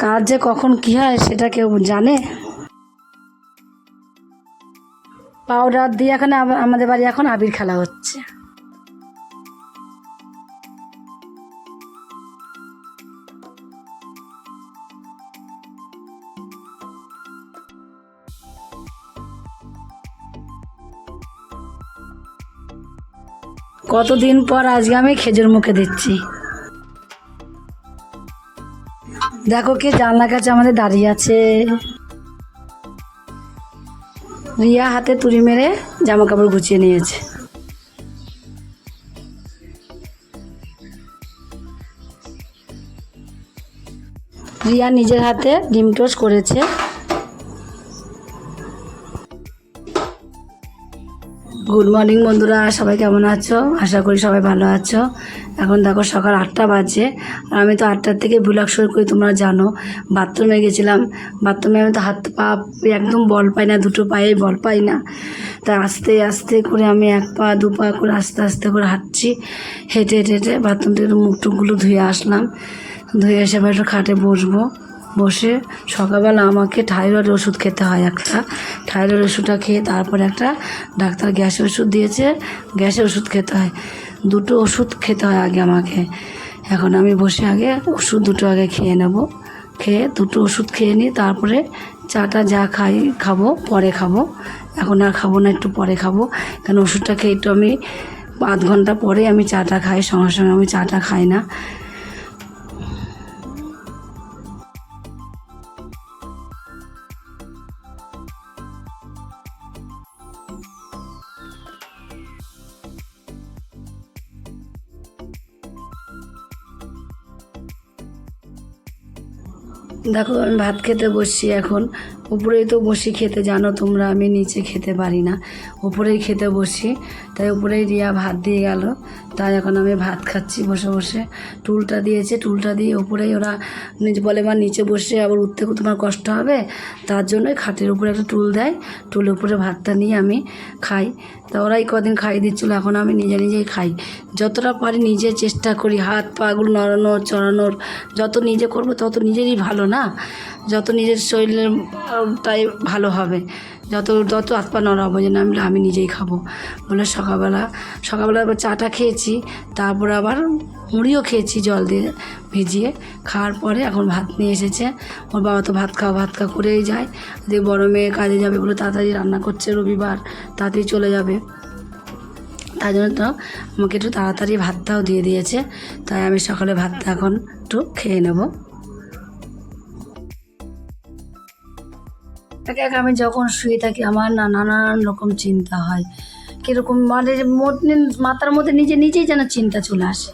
কার যে কখন কী হয় সেটা কেউ জানে? পাউডার দিয়ে এখানে আমাদের বাড়ি এখন আবির খেলা হচ্ছে। কতদিন পর আজকে আমি খেজুর মুখে দিচ্ছি। দেখো কে জানলার কাছে আমাদের দাঁড়িয়ে আছে। রিয়া হাতে তুলি মেরে জামা কাপড় গুছিয়ে নিয়েছে। রিয়া নিজের হাতে ডিম টোস্ট করেছে। গুড মর্নিং বন্ধুরা। সবাই কেমন আছো? আশা করি সবাই ভালো আছো। এখন দেখো, সকাল আটটা বাজে। আর আমি তো আটটার থেকে ব্লগ শুরু করি, তোমরা জানো। বাথরুমে গেছিলাম। বাথরুমে আমি তো হাত পা একদম বল পাই না, দুটো পায়ে বল পাই না। তা আস্তে আস্তে করে আমি এক পা, দু পা করে আস্তে আস্তে করে হাঁটছি। হেঁটে হেঁটে হেঁটে বাথরুম থেকে মুখ টুকগুলো ধুয়ে আসলাম। ধুয়ে এসে এবার একটু খাটে বসবো। বসে সকালবেলা আমাকে থাইরয়েড ওষুধ খেতে হয় একটা। থাইরয়েড ওষুধটা খেয়ে তারপরে একটা ডাক্তার গ্যাসের ওষুধ দিয়েছে, গ্যাসের ওষুধ খেতে হয়। দুটো ওষুধ খেতে হয় আগে আমাকে। এখন আমি বসে আগে ওষুধ দুটো আগে খেয়ে নেব। খেয়ে দুটো ওষুধ খেয়ে নিই তারপরে চাটা যা খাই খাব, পরে খাব। এখন আর খাব না, একটু পরে খাব। কারণ ওষুধটা খেয়ে একটু আমি আধ ঘণ্টা পরে আমি চাটা খাই, সঙ্গে সঙ্গে আমি চাটা খাই না। দেখো আমি ভাত খেতে বসছি এখন। উপরেই তো বসি খেতে, জানো তোমরা, আমি নিচে খেতে পারি না। উপরেই খেতে বসি, তাই উপরেই রিয়া ভাত দিয়ে গেল। তাই এখন আমি ভাত খাচ্ছি বসে বসে। টুলটা দিয়েছে, টুলটা দিয়ে উপরেই ওরা বলে, মা, নিচে বসে আবার উঠতে তোমার কষ্ট হবে? তার জন্যই খাটের উপরে একটা টুল দেয়। টুলের উপরে ভাতটা নিয়ে আমি খাই। তা ওরাই কদিন খাই দিচ্ছিল, এখন আমি নিজে নিজেই খাই। যতটা পারি নিজে চেষ্টা করি, হাত পাগুলো নড়ানোর, চড়ানোর। যত নিজে করব তত নিজেরই ভালো না? যত নিজের শরীরের তাই ভালো হবে। যত যত হাত পা নড়াবো যে না আমি আমি নিজেই খাব। বলে সকালবেলা সকালবেলা আবার চাটা খেয়েছি, তারপর আবার মুড়িও খেয়েছি জল দিয়ে ভিজিয়ে। খাওয়ার পরে এখন ভাত নিয়ে এসেছে। ওর বাবা তো ভাত খাওয়া ভাত খাওয়া করেই যায়। দিয়ে বড় মেয়ে কাজে যাবে বলে তাড়াতাড়ি রান্না করছে রবিবার, তাড়াতাড়ি চলে যাবে। তাই জন্য তো আমাকে একটু তাড়াতাড়ি ভাতটাও দিয়ে দিয়েছে। তাই আমি সকালে ভাতটা এখন একটু খেয়ে নেব। একা একা আমি যখন শুয়ে থাকি আমার না নানান রকম চিন্তা হয়। কীরকম মানে মাথার মধ্যে নিজে নিজেই যেন চিন্তা চলে আসে।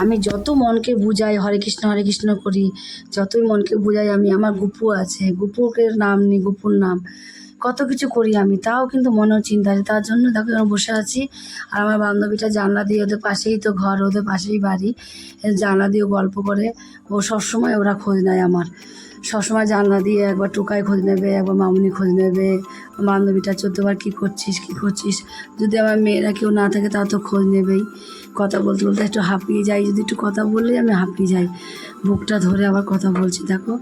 আমি যত মনকে বুঝাই, হরে কৃষ্ণ হরে কৃষ্ণ করি, যতই মনকে বুঝাই, আমি আমার গুপু আছে। গুপুকে নাম নেই, গুপুর নাম। কত কিছু করি আমি, তাও কিন্তু মনেও চিন্তা আছে তার জন্য দেখো, আমি বসে আছি আর আমার বান্ধবীটা জানলা দিয়ে ওদের পাশেই তো ঘর, ওদের পাশেই বাড়ি। জানলা দিয়ে গল্প করে। ও সবসময় ওরা খোঁজ নেয় আমার। সবসময় জানলা দিয়ে একবার টোকাই খোঁজ নেবে, একবার মামুনি খোঁজ নেবে, বান্ধবীটা চোদ্দবার কী করছিস কী করছিস? যদি আমার মেয়েরা কেউ না থাকে তা তো খোঁজ নেবেই। কথা বলতে বলতে একটু হাঁপিয়ে যাই, যদি একটু কথা বললেই আমি হাঁপিয়ে যাই। বুকটা ধরে আবার কথা বলছি, দেখো।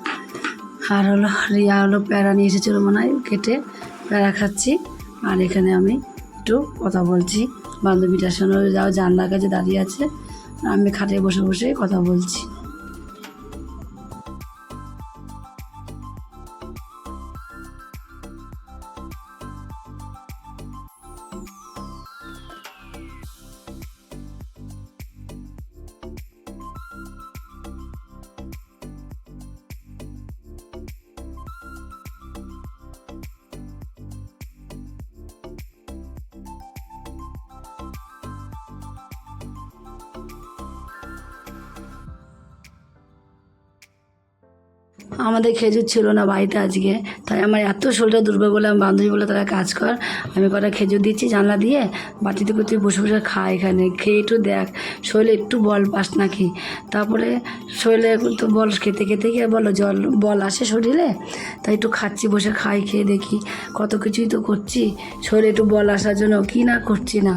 আর হলো, রিয়া হলো প্যারা নিয়ে এসেছিল মনে হয়, কেটে প্যারা খাচ্ছি। আর এখানে আমি একটু কথা বলছি। বান্ধবীটার সঙ্গে যাও, জানলার কাছে দাঁড়িয়ে আছে। আমি খাটে বসে বসে কথা বলছি। আমাদের খেজুর ছিল না বাড়িতে আজকে। তাই আমার এত শরীরটা দুর্বল বলে আমি বান্ধবী বলে তারা কাজ কর। আমি কটা খেজুর দিচ্ছি, জানলা দিয়ে বাটিতে করে তুই বসে বসে খা এখানে। খেয়ে একটু দেখ, শরীরে একটু বল পাস নাকি? তারপরে শরীরে তো বল খেতে খেতে গিয়ে বলো জল, বল আসে শরীরে? তাই একটু খাচ্ছি, বসে খাই, খেয়ে দেখি। কত কিছুই তো করছি, শরীরে একটু বল আসার জন্য কি না করছি না?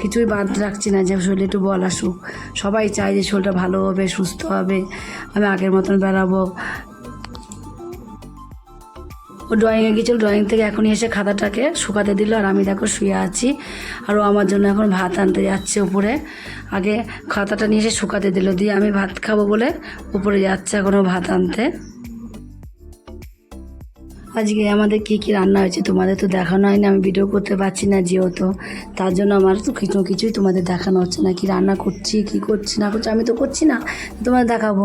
কিছুই বাদ রাখছি না যে শরীরে একটু বল আসুক। সবাই চায় যে শরীরটা ভালো হবে, সুস্থ হবে। আমি আগের মতন বেড়াবো। ও ড্রয়িংয়ে গেছিল ড্রয়িং থেকে এখনই এসে খাতাটাকে শুকাতে দিল আর আমি দেখো শুয়ে আছি। আর ও আমার জন্য এখন ভাত আনতে যাচ্ছে উপরে। আগে খাতাটা নিয়ে এসে শুকাতে দিল, দিয়ে আমি ভাত খাব বলে উপরে যাচ্ছে এখনও ভাত আনতে। আজকে আমাদের কী কী রান্না হয়েছে তোমাদের তো দেখানো হয়নি, আমি ভিডিও করতে পারছি না যেহেতু। তার জন্য আমার তো কিছু কিছুই তোমাদের দেখানো হচ্ছে না, কি রান্না করছি, কি করছি, না করছি, আমি তো করছি না, তোমাদের দেখাবো।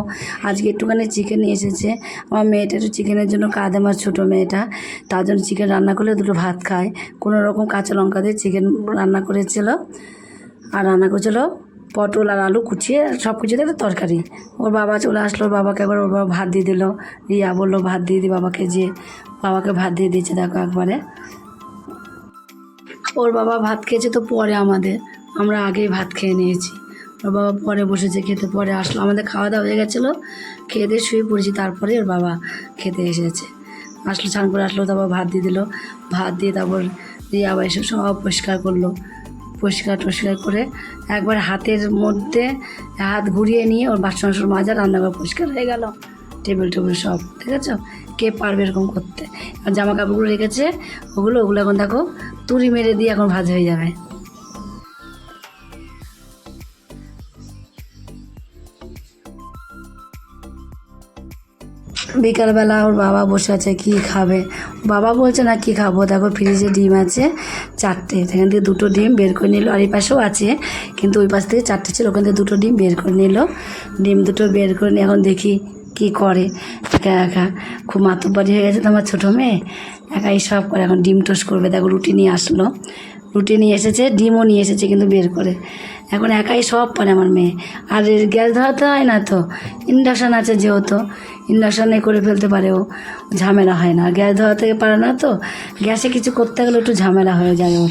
আজকে একটুখানি চিকেন এসেছে, আমার মেয়েটা একটু চিকেনের জন্য কাঁদে, আমার ছোটো মেয়েটা। তার জন্য চিকেন রান্না করলে দুটো ভাত খায়। কোনো রকম কাঁচা লঙ্কা দিয়ে চিকেন রান্না করেছিল, আর রান্না করেছিল পটল আর আলু কুচিয়ে সব কিছুতে একটা তরকারি। ওর বাবা চলে আসলো, ওর বাবাকে একবার ওর বাবা ভাত দিয়ে দিলো। রিয়া বলল, ভাত দিয়ে দি বাবাকে যে বাবাকে ভাত দিয়ে দিয়েছে, দেখো একবারে। ওর বাবা ভাত খেয়েছে তো পরে আমাদের। আমরা আগেই ভাত খেয়ে নিয়েছি। ওর বাবা পরে বসেছে, খেতে পরে আসলো। আমাদের খাওয়া দাওয়া হয়ে গেছিল। খেয়ে দিয়ে শুয়ে পড়েছি, তারপরে ওর বাবা খেতে এসেছে। আসলো, স্নান করে আসলো, তারপর ভাত দিয়ে দিলো। ভাত দিয়ে তারপর রিয়া আবার এসে সব পরিষ্কার করল। পরিষ্কার টরিষ্কার করে একবার হাতের মধ্যে হাত ঘুরিয়ে নিয়ে ওর বাসন বাসন মাজা, রান্নাঘর পরিষ্কার হয়ে গেল। টেবিল টেবিল সব, ঠিক আছে? কে পারবে এরকম করতে? আর জামা কাপড়গুলো রেখেছে, ওগুলো ওগুলো এখন দেখো, তুড়ি মেরে দিয়ে এখন ভাজা হয়ে যাবে। বিকালবেলা ওর বাবা বসে আছে, কি খাবে? বাবা বলছে, না, কি খাব? দেখো, ফ্রিজে ডিম আছে, চারটে। সেখান থেকে দুটো ডিম বের করে নিল, আর এই পাশেও আছে, কিন্তু ওই পাশ থেকে চারটে ছিল, ওখান থেকে দুটো ডিম বের করে নিল। ডিম দুটো বের করে নিয়ে এখন দেখি কি করে। একা একা। খুব মাতব্বারি হয়ে গেছে তো আমার ছোটো মেয়ে। একাই সব করে, এখন ডিম টোস্ট করবে। দেখো, রুটি নিয়ে আসলো। রুটি নিয়ে এসেছে, ডিমও নিয়ে এসেছে কিন্তু বের করে। এখন একাই সব পারে আমার মেয়ে। আর গ্যাস ধরাতে হয় না তো, ইন্ডাকশান আছে যেহেতু, ইন্ডাকশানে করে ফেলতে পারে ও, ঝামেলা হয় না। গ্যাস ধরাতে পারে না তো, গ্যাসে কিছু করতে গেলে একটু ঝামেলা হয়ে যায় ওর।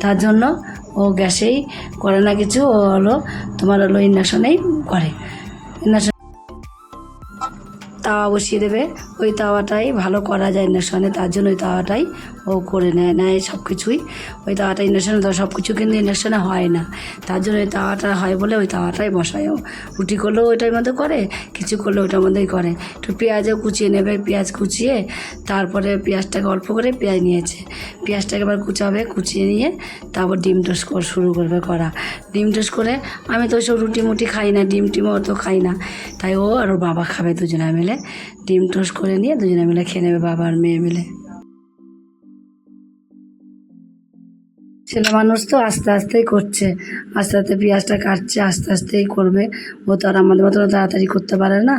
তার জন্য ও গ্যাসেই করে না কিছু, ও হলো তোমার হলো ইন্ডাকশানেই করে। ইন্ডাকশান তাওয়া বসিয়ে দেবে। ওই তাওয়াটাই ভালো করা যায় ইন্ডাকশানে, তার জন্য ওই তাওয়াটাই ও করে নেয় নেয় সব কিছুই ওই তাওয়াটা ইন্ডাকশানে, তো সব কিছু কিন্তু ইন্ডাকশানে হয় না। তার জন্য ওই তাওয়াটা হয় বলে ওই তাওয়াটাই বসায় ও। রুটি করলেও ওইটার মধ্যে করে, কিছু করলে ওইটার মধ্যেই করে। একটু পেঁয়াজও কুচিয়ে নেবে, পেঁয়াজ কুচিয়ে, তারপরে পেঁয়াজটাকে অল্প করে পেঁয়াজ নিয়েছে। পেঁয়াজটাকে এবার কুচাবে, কুচিয়ে নিয়ে তারপর ডিম টোস্ট শুরু করবে করা। ডিম টোস্ট করে, আমি তো ওইসব রুটি মুটি খাই না, ডিম টিমও অত খাই না। তাই ও আর ওর বাবা খাবে দুজনে মিলে। ডিম টোস্ট করে নিয়ে দুজনে মিলে খেয়ে নেবে বাবা আর মেয়ে মিলে। ছেলে মানুষ তো আস্তে আস্তেই করছে, আস্তে আস্তে পেঁয়াজটা কাটছে, আস্তে আস্তেই করবে। ও তো আর আমাদের মতো তাড়াতাড়ি করতে পারে না।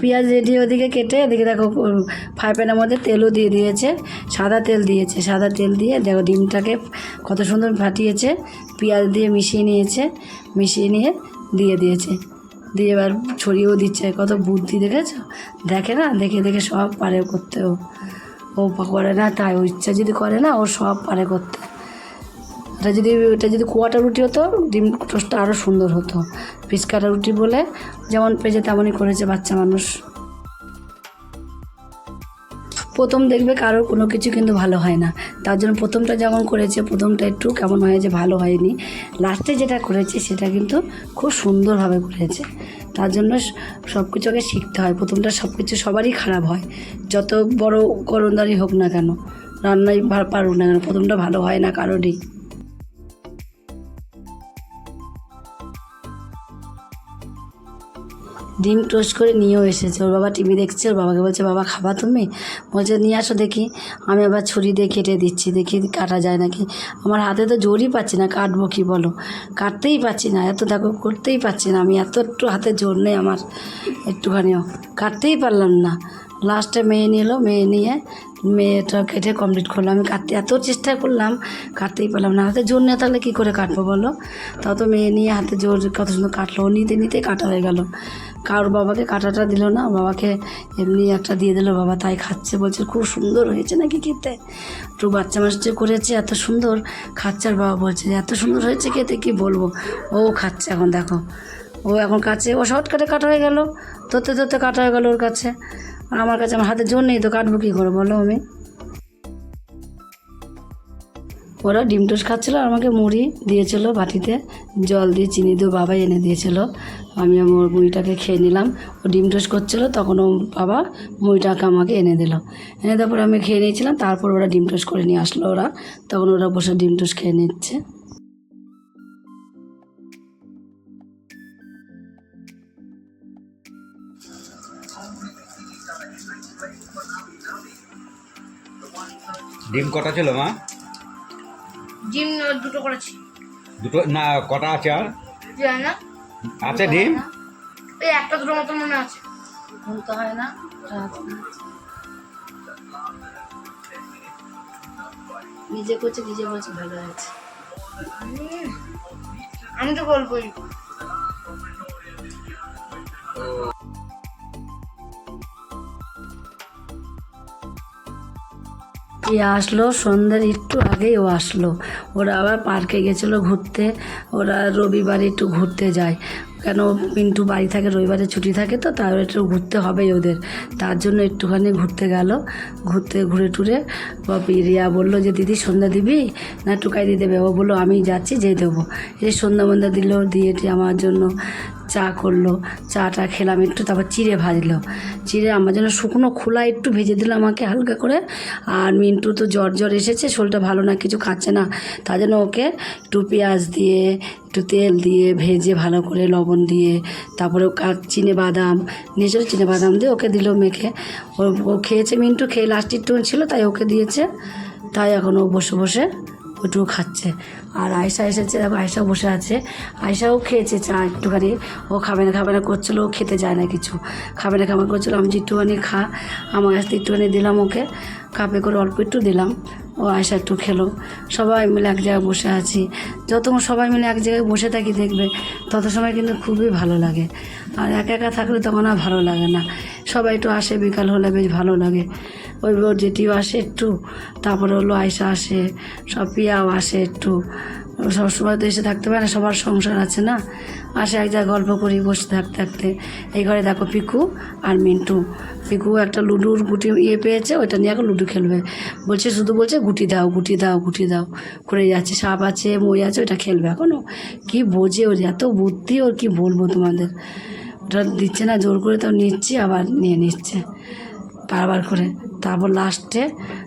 পেঁয়াজ রেডি ওদিকে কেটে এদিকে দেখো ফ্রাই প্যানের মধ্যে তেলও দিয়ে দিয়েছে, সাদা তেল দিয়েছে, সাদা তেল দিয়ে দেখো ডিমটাকে কত সুন্দর ফাটিয়েছে, পেঁয়াজ দিয়ে মিশিয়ে নিয়েছে, মিশিয়ে নিয়ে দিয়ে দিয়েছে, দিয়ে এবার ছড়িয়েও দিচ্ছে, কত বুদ্ধি দেখেছ? দেখে না? দেখে দেখে সব পারে করতে ও। ও করে না, তাই ও ইচ্ছা যদি করে না, ও সব পারে করতে। এটা যদি এটা যদি কুয়াটা রুটি হতো, ডিম টোস্টটা আরও সুন্দর হতো। পিস কাটা রুটি বলে, যেমন পেয়েছে তেমনই করেছে বাচ্চা মানুষ। প্রথম দেখবে কারোর কোনো কিছু কিন্তু ভালো হয় না। তার জন্য প্রথমটা যেমন করেছে, প্রথমটা একটু কেমন হয় যে ভালো হয়নি। লাস্টে যেটা করেছে, সেটা কিন্তু খুব সুন্দরভাবে করেছে। তার জন্য সব কিছু আগে শিখতে হয়। প্রথমটা সব কিছু সবারই খারাপ হয়। যত বড় করণদারি হোক না কেন, রান্নাই পারুক না কেন, প্রথমটা ভালো হয় না কারোরই। ডিম টোস্ট করে নিয়েও এসেছে। ওর বাবা টিভি দেখছে, ওর বাবাকে বলছে, বাবা, খাবা তুমি? বলছে, নিয়ে আসো দেখি। আমি আবার ছুরি দিয়ে কেটে দিচ্ছি, দেখি কাটা যায় নাকি। আমার হাতে তো জোরই পাচ্ছি না, কাটবো কি বলো? কাটতেই পাচ্ছি না, এত দেখো, করতেই পাচ্ছি না আমি, এত একটু হাতে জোর নেই আমার একটুখানিও। কাটতেই পারলাম না। লাস্টে মেয়ে নিল, মেয়ে নিয়ে মেয়েটা কেটে কমপ্লিট করল। আমি কাটতে এত চেষ্টা করলাম, কাটতেই পারলাম না। হাতে জোর নিয়ে তাহলে কী করে কাটবো বলো? তাও তো মেয়ে নিয়ে হাতে জোর কত সুন্দর কাটলো। নিতে নিতে কাটা হয়ে গেল। কারোর বাবাকে কাটাটা দিল না, বাবাকে এমনি একটা দিয়ে দিল। বাবা তাই খাচ্ছে, বলছে, খুব সুন্দর হয়েছে নাকি খেতে? একটু বাচ্চা যে করেছে, এত সুন্দর খাচ্ছে। আর বাবা বলছে, এত সুন্দর হয়েছে খেতে, কি বলব? ও খাচ্ছে এখন, দেখো। ও এখন কাছে, ও শর্টকাটে কাটা হয়ে গেল। ধরতে ধরতে কাটা হয়ে গেল ওর কাছে। আমার কাছে আমার হাতে জোর নেই, তো কাটবো কী করে বলো আমি? ওরা ডিম টোস্ট খাচ্ছিলো আমাকে মুড়ি দিয়েছিল বাটিতে, জল দিয়ে চিনি দিয়ে বাবাই এনে দিয়েছিল। আমি আমার মুড়িটাকে খেয়ে নিলাম। ও ডিম টোস্ট করছিল, তখন ও বাবা মুড়িটাকে আমাকে এনে দিল। এনে দেওয়ার পরে আমি খেয়ে নিয়েছিলাম, তারপর ওরা ডিম টোস্ট করে নিয়ে আসলো ওরা। তখন ওরা বসে ডিম টোস্ট খেয়ে নিচ্ছে। ডিম কটা ছিল মা? ডিম দুটো করেছি। দুটো? না কটা আছে আর? জানি না আছে ডিম? এই একটা দুটো মতো মনে আছে। তো হয় না নিজে করছে নিজে বলছে ভালো উম, আমি তো বলবোই এ আসলো সন্ধ্যার একটু আগেই ও আসলো। ওরা আবার পার্কে গেছিল ঘুরতে। ওরা রবিবারে একটু ঘুরতে যায়। কেন পিন্টু বাড়ি থাকে, রবিবারে ছুটি থাকে তো তার একটু ঘুরতে হবেই ওদের। তার জন্য একটুখানি ঘুরতে গেল। ঘুরতে, ঘুরে টুরে রিয়া বলল যে, দিদি, সন্ধ্যা দিবি? না টুকাই দিয়ে দেবে। ও বলল আমি যাচ্ছি যে দেবো। এই সন্ধ্যা মন্ধ্যা দিল, দিয়ে আমার জন্য চা করল, চাটা খেলাম, একটু তারপর চিড়ে ভাজলো। চিড়ে আমার জন্য শুকনো খোলা একটু ভেজে দিল আমাকে হালকা করে। আর মিন্টু তো জ্বর জ্বর এসেছে, শরীরটা ভালো না, কিছু খাচ্ছে না। তার জন্য ওকে একটু পেঁয়াজ দিয়ে, একটু তেল দিয়ে ভেজে ভালো করে লবণ দিয়ে, তারপরে চিনে বাদাম নিজের চিনে বাদাম দিয়ে ওকে দিল মেখে। ও খেয়েছে, মিন্টু খেয়ে লাস্ট একটু ছিল, তাই ওকে দিয়েছে। তাই এখন ও বসে বসে ওটুকু খাচ্ছে। আর আয়সা এসেছে, দেখো আয়সাও বসে আছে। আয়সাও খেয়েছে চা একটুখানি। ও খাবে না খাবে না করছিল, ও খেতে যায় না কিছু। খাবে না, খাবে করছিল, আমি যে একটুখানি খা, আমার কাছ থেকে একটুখানি দিলাম ওকে। কাপে করে অল্প একটু দিলাম। ও আয়সা একটু খেলো। সবাই মিলে এক জায়গায় বসে আছি। যতক্ষণ সবাই মিলে এক জায়গায় বসে থাকি দেখবে, তত সময় কিন্তু খুবই ভালো লাগে। আর একা একা থাকলে তখন আর ভালো লাগে না। সবাই একটু আসে, বিকাল হলে বেশ ভালো লাগে। ওই জেঠিও আসে একটু, তারপরে হলো আয়সা আসে সব পিয়াও আসে একটু। সবসময় তো এসে থাকতে পারে না, সবার সংসার আছে না? আসে এক জায়গায় গল্প করি, বসে থাকতে থাকতে। এই ঘরে দেখো পিকু আর মিন্টু। পিকু একটা লুডুর গুটি ইয়ে পেয়েছে, ওইটা নিয়ে এখন লুডু খেলবে। বলছে, শুধু বলছে, গুটি দাও গুটি দাও গুটি দাও। করে যাচ্ছে, সাপ আছে, মই আছে, ওইটা খেলবে এখনও কি বোঝে ওর, এত বুদ্ধি ওর, কি বলব তোমাদের? ওটা দিচ্ছে না, জোর করে তো নিচ্ছে, আবার নিয়ে নিচ্ছে। বারবার করে। তারপর লাস্টে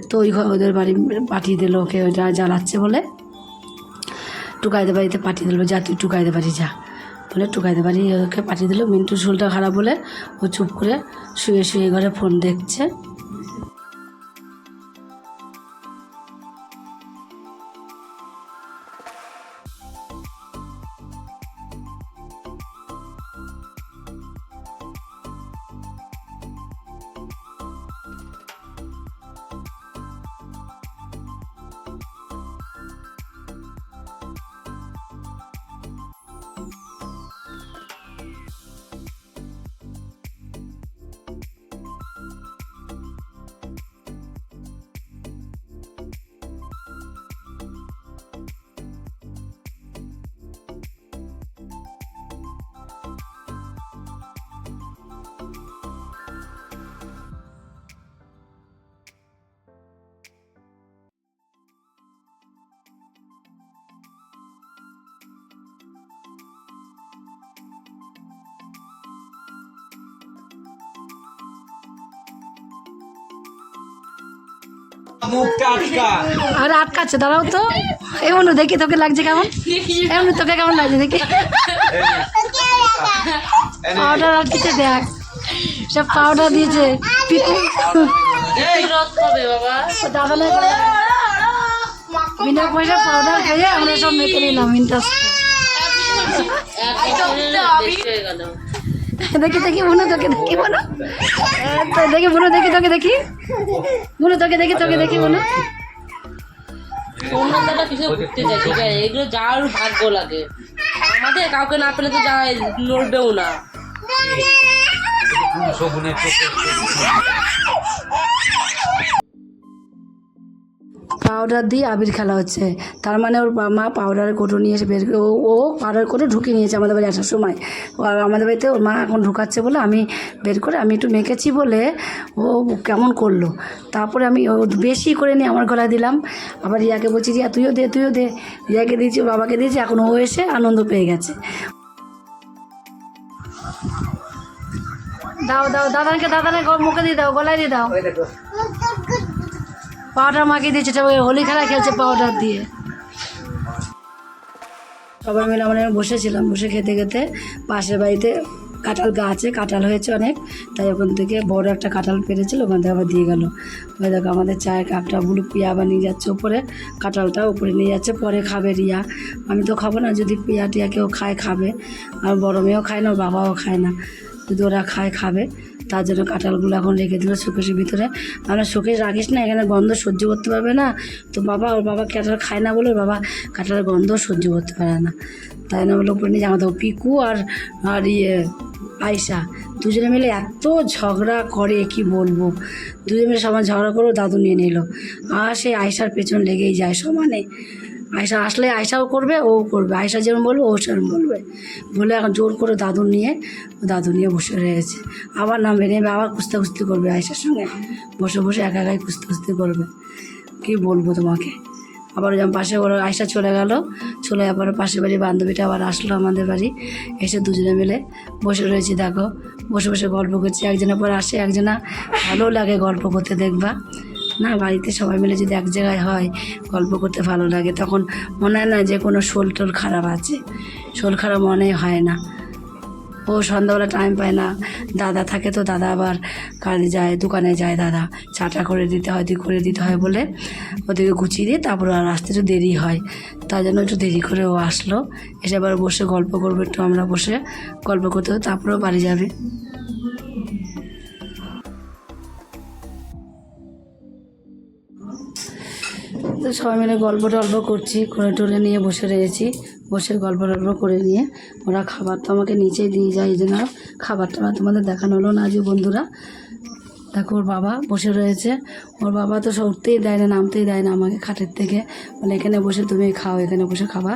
তো ওই ওদের বাড়ি পাঠিয়ে দিল, ওকে যা জ্বালাচ্ছে বলে। টুকাইতে বাড়িতে পাঠিয়ে দিল, যা, তুই টুকাইতে বাড়ি যা। বলে টুকাইতে বাড়ি ওকে পাঠিয়ে দিল। মিন্টু শুলটা খারাপ বলে ও চুপ করে শুয়ে শুয়ে ঘরে ফোন দেখছে। মুখটা আটকা আরে আটকাচ্ছে দাঁড়াও তো এমন দেখি তোকে লাগছে কেমন এমন তোকে কেমন লাগছে দেখি পাউডার আর কিছু দেখ সব পাউডার দিয়েছে বিনা পয়সা পাউডার খেয়ে আমরা সব মেখে নিলাম ইন্টারেস্ট দেখি দেখি বুনু তোকে দেখি বুনু তো দেখি বুনু দেখি তোকে দেখি। বুনু তোকে দেখি তোকে দেখি বুনু কিছু ঘুরতে যায় ঠিক আছে? এগুলো যাওয়ার ভাগ্য লাগে। আমাদের কাউকে না পেলে তো যায় নড়বেও না। পাউডার দিয়ে আবির খেলা হচ্ছে। তার মানে ওর মা পাউডারের কোটো নিয়ে এসে বের ও ও পাউডার কোটো ঢুকিয়ে নিয়েছে আমাদের বাড়ি আসার সময়। ও আর আমাদের বাড়িতে ওর মা এখন ঢুকাচ্ছে বলে আমি বের করে আমি একটু মেখেছি বলে ও কেমন করল। তারপরে আমি ও বেশি করে নিয়ে আমার গলায় দিলাম। আবার রিয়াকে বলছি, রিয়া, তুইও দে তুইও দে। রিয়াকে দিয়েছি বাবাকে দিয়েছি, এখন ও এসে আনন্দ পেয়ে গেছে। দাও দাও, দাদাকে দাদাকে মুখে দিয়ে দাও, গলায় দিয়ে দাও। পাউডার মাখিয়ে দিয়েছে সবাই হোলি খেলা খেলছে পাউডার দিয়ে। সবাই মিলে আমরা বসেছিলাম, বসে খেতে খেতে পাশের বাড়িতে কাঁঠাল গাছে কাঁঠাল হয়েছে অনেক, তাই ওখান থেকে বড় একটা কাঁঠাল পেরেছিল, ওখান থেকে আবার দিয়ে গেল। ওই দেখো আমাদের চায়ের কাপটা বুলু পিয়া আবার নিয়ে যাচ্ছে ওপরে কাঁঠালটা উপরে নিয়ে যাচ্ছে, পরে খাবে রিয়া। আমি তো খাব না, যদি পিয়া টিয়া কেউ খায়, খাবে। আর বড় মেয়েও খায় না বাবাও খায় না। যদি ওরা খায়, খাবে, তার জন্য কাঁঠালগুলো এখন রেখে দিল শোকেশের ভিতরে। আমরা শোকেশ রাখিস না, এখানে গন্ধ সহ্য করতে পারবে না। তো বাবা, ওর বাবা কাঁঠাল খায় না বলে বাবা কাঁঠালের গন্ধ সহ্য করতে পারে না। তাই না বলে উপরে নিয়ে জামা দেবো পিকু আর আর ইয়ে আয়সা দুজনে মিলে এত ঝগড়া করে, কি বলব? দুজনে মিলে সমান ঝগড়া করেও দাদু নিয়ে নিল। আর সেই আয়সার পেছন লেগেই যায়, সমানে। আয়সা আসলে আয়সাও করবে, ও করবে। আয়সা যেরকম বলবে, ও সেরকম বলবে। বলে এখন জোর করে দাদু নিয়ে দাদু নিয়ে বসে রয়েছে। আবার নামবে নেবে, আবার কুস্তে কুস্তি করবে আয়সার সঙ্গে। বসে বসে একা একাই কুস্তে কুস্তি করবে। কী বলব তোমাকে? আবার যেমন পাশে ওর আয়সা চলে গেল। চলে পরে পাশের বাড়ির বান্ধবীটা আবার আসলো আমাদের বাড়ি। এসে দুজনে মিলে বসে রয়েছি, দেখো। বসে বসে গল্প করছি। একজনের পর আসে, একজনা ভালো লাগে গল্প করতে, দেখবা। না, বাড়িতে সবাই মিলে যদি এক জায়গায় হয়, গল্প করতে ভালো লাগে, তখন মনে হয় না যে কোনো শোল টোল খারাপ আছে। শোল খারাপ মনে হয় না। ও সন্ধ্যাবেলা টাইম পায় না, দাদা থাকে তো দাদা আবার কাজে যায়, দোকানে যায় দাদা, চাটা করে দিতে হয় করে দিতে হয় বলে ওদেরকে গুছিয়ে দিয়ে তারপর আর আসতে একটু দেরি হয়। তার জন্য একটু দেরি করে ও আসলো, এসে আবার বসে গল্প করব, একটু আমরা বসে গল্প করতে তারপরেও বাড়ি যাবে। তো সবাই মিলে গল্প টল্প করছি করে টলে নিয়ে বসে রয়েছি, বসে গল্প টল্প করে নিয়ে। ওরা খাবার তো আমাকে নিচে দিয়ে যায়, এই জন্য খাবারটা তোমাদের দেখানো হলো না আজ বন্ধুরা। দেখো, ওর বাবা বসে রয়েছে। ওর বাবা তো উঠতেই দেয় না, নামতেই দেয় না আমাকে খাটের থেকে। বলে এখানে বসে তুমি খাও, এখানে বসে খাবা।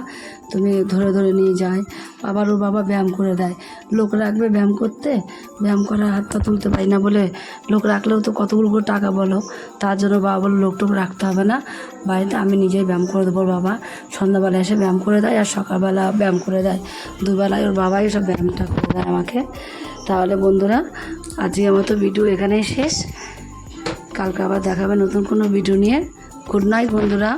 তুমি ধরে ধরে নিয়ে যায় আবার ওর বাবা ব্যায়াম করে দেয়। লোক রাখবে ব্যায়াম করতে? ব্যায়াম করার হাতটা তুলতে পারি না বলে লোক রাখলেও তো কতগুলো করে টাকা বলো? তার জন্য বাবা বলে, লোক টোক রাখতে হবে না। বাড়িতে আমি নিজেই ব্যায়াম করে দেবো বাবা। সন্ধ্যাবেলা এসে ব্যায়াম করে দেয় আর সকালবেলা ব্যায়াম করে দেয়। দুবেলায় ওর বাবাই সব ব্যায়ামটা করে দেয় আমাকে। তাহলে বন্ধুরা আজকে আমার তো ভিডিও এখানেই শেষ। কালকে আবার দেখাবে নতুন কোনো ভিডিও নিয়ে। গুড নাইট বন্ধুরা।